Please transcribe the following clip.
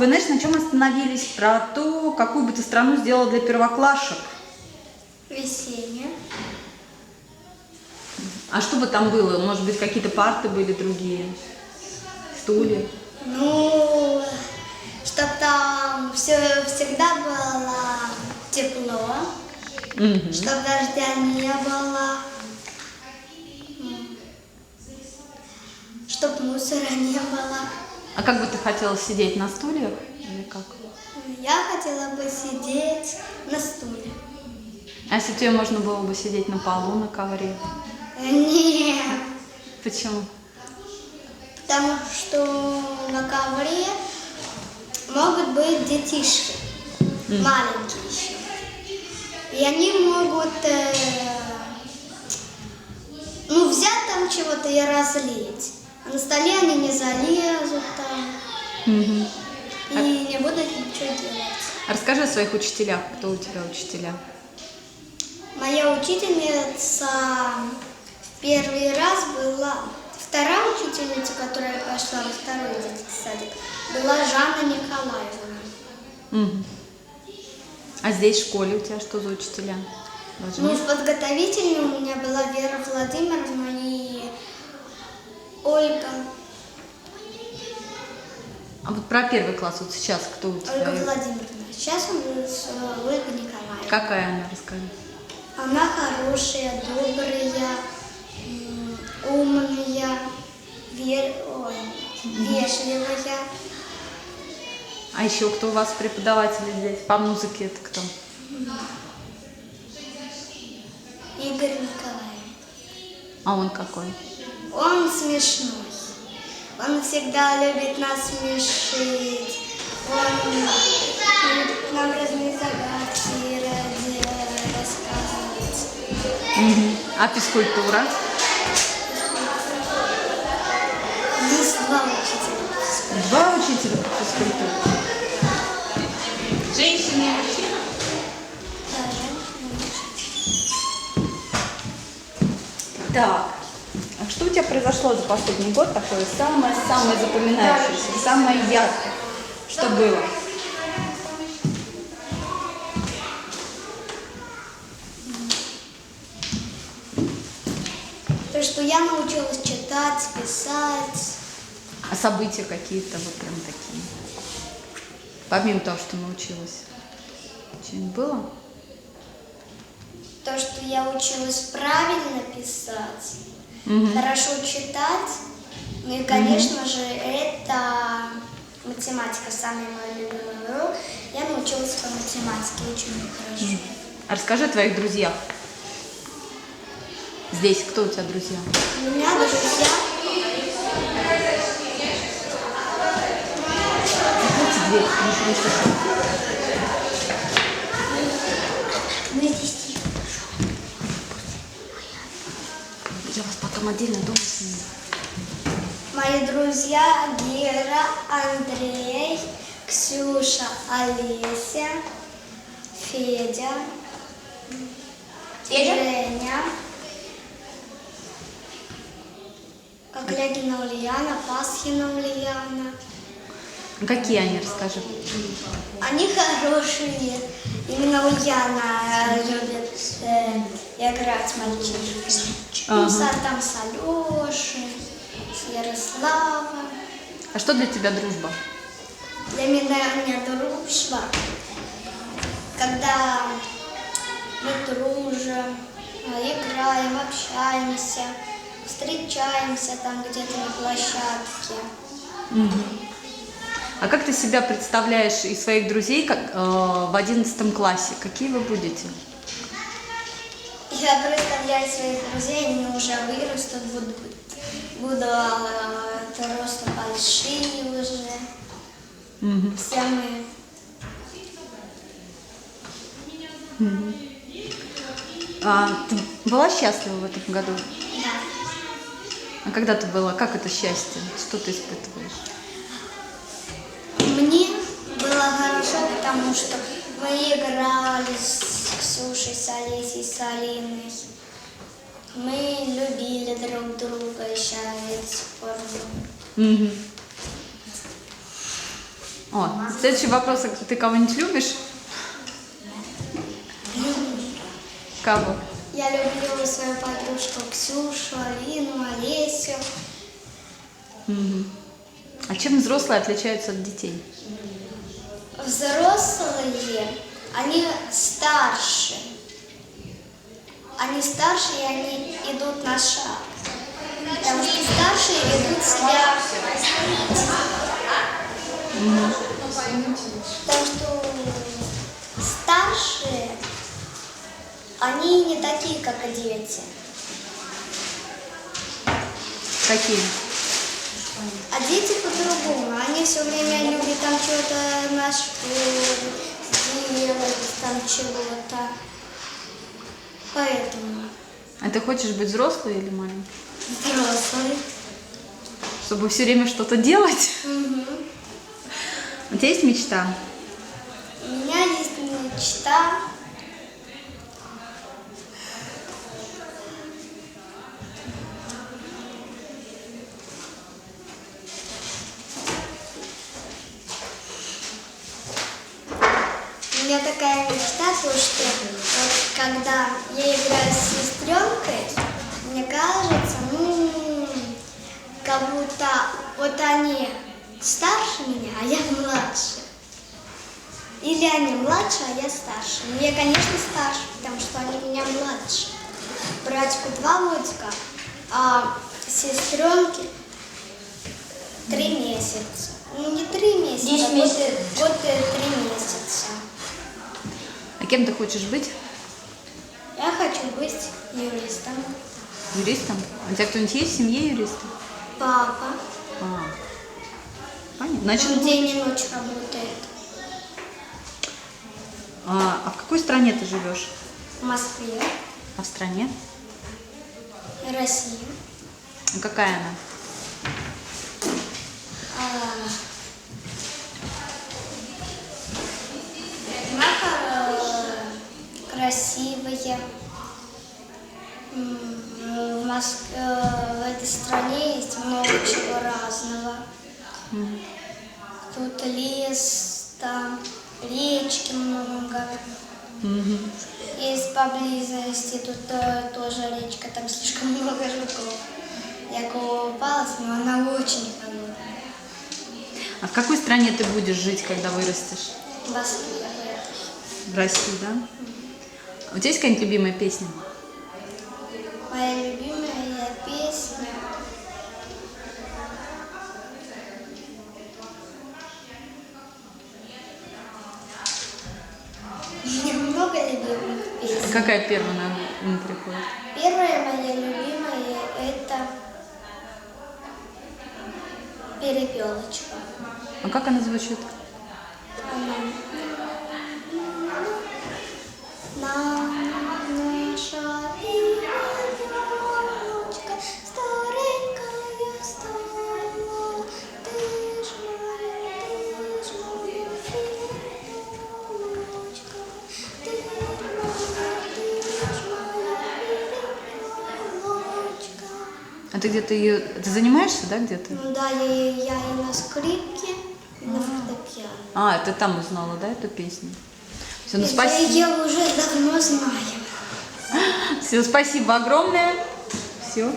Вы знаешь, на чем остановились? Про то, какую бы ты страну сделала для первоклашек. Весеннее. А что бы там было? Может быть, какие-то парты были другие? Стулья? Ну, чтоб там все всегда было тепло, Мгм. чтоб дождя не было, чтоб мусора не было. А как бы ты хотела сидеть на стульях? Или как? Я хотела бы сидеть на стуле. А если тебе можно было бы сидеть на полу, на ковре? Нет, Почему? потому что на ковре могут быть детишки, маленькие еще. И они могут э, ну, взять там чего-то и разлить. А на столе они не залезут там Мгм. и не будут ничего делать. А Расскажи о своих учителях. Кто у тебя учителя? Моя учительница в первый раз была, вторая учительница, которая пошла во второй детский садик, была Жанна Николаевна. Мгм. А здесь в школе у тебя что за учителя? Должны? Ну, в подготовительной у меня была Вера Владимировна Ольга, А вот про первый класс вот сейчас кто у тебя? Ольга Владимировна. Сейчас у нас э, Ольга Николаевна. Какая она, расскажи. Она хорошая, добрая, умная, вер... Ой, вежливая. А еще кто у вас преподаватели здесь? По музыке это кто? Игорь Николаевич. А он какой? Он смешной. Он всегда любит нас смешить. Он любит нам разные загадки ради рассказывать. Мгм. А физкультура? Есть два учителя. Два учителя по физкультуре. Женщины и мужчины? Да, женщина, Так. А что у тебя произошло за последний год такое самое-самое запоминающееся, самое яркое? Что было? То, что я научилась читать, писать. А события какие-то вот прям такие? Помимо того, что научилась. Что-нибудь было? То, что я училась правильно писать, Мгм. хорошо читать. Ну и, конечно же, это математика, самый мой любимый урок. Я научилась по математике очень хорошо. А расскажи о твоих друзьях. Здесь кто у тебя друзья? У меня друзья, дверь, не слышу. Я вас потом отдельно дома сниму. мои друзья Гера, Андрей, Ксюша, Олеся, Федя, Женя, Коклягина Ульяна, Пасхина Ульяна. Ну, Какие они, расскажи. Они хорошие. Именно Ульяна э, любит э, играть с мальчишками. Ну, Ага. с- там с Алешей, с Ярославом. А что для тебя дружба? Для меня не дружба, когда мы дружим, э, играем, общаемся, встречаемся там где-то на площадке. А как ты себя представляешь и своих друзей как, э, в одиннадцатом классе? Какие вы будете? Я представляю своих друзей, они уже вырастут, будут, буду э, ростом большие уже. Мгм. Все мы. А, ты была счастлива в этом году? Да. А когда ты была? Как это счастье? Что ты испытываешь? Потому что мы играли с Ксюшей, с Олесей, с Алиной. Мы любили друг друга еще пор. любим. Мгм. О, следующий вопрос. Ты кого-нибудь любишь? Кого? Я люблю свою подружку Ксюшу, Алину, Олесю. А чем взрослые отличаются от детей? Взрослые, они старше. Они старше, и они идут на шаг. Потому что старшие ведут себя... Потому что старшие, они не такие, как дети. Какие? А дети по-другому. Они все время любят там что-то на школе делать, там чего-то. Поэтому А ты хочешь быть взрослой или маленькой? взрослые. Чтобы все время что-то делать? Мгм. У тебя есть мечта? У меня есть мечта. Такая мечта, то что вот когда я играю с сестренкой, мне кажется, ну, как будто вот они старше меня, а я младше. Или они младше, а я старше. Ну, я, конечно, старше, потому что они меня младше. Братику два годика, а сестренке три месяца. Ну, не три месяца, Десять месяцев. и- год кем ты хочешь быть? Я хочу быть юристом. Юристом? У тебя кто-нибудь есть в семье юристы? Папа. А. Понятно. Значит, Он день и ночь работает а, а в какой стране ты живешь? в Москве, А в стране? России. А какая она? Красивая. М, В, Моск- э, в этой стране есть много чего разного. Тут лес, там речки много. Есть поблизости, тут э, тоже речка, там слишком много жуков. Я купалась, но она очень холодная. А в какой стране ты будешь жить, когда вырастешь? В Москве. В России, да? У тебя есть какая-нибудь любимая песня? Моя любимая песня. У меня много любимых песен. какая первая на ум приходит? Первая моя любимая это перепелочка. А как она звучит? А ты где-то ее... Ты занимаешься, да, где-то? Ну да, я, я и на скрипке, и на фортепиано. А, ты там узнала, да, эту песню? Все, ну Я спасибо. ее уже давно знаю. Все, спасибо огромное. Все.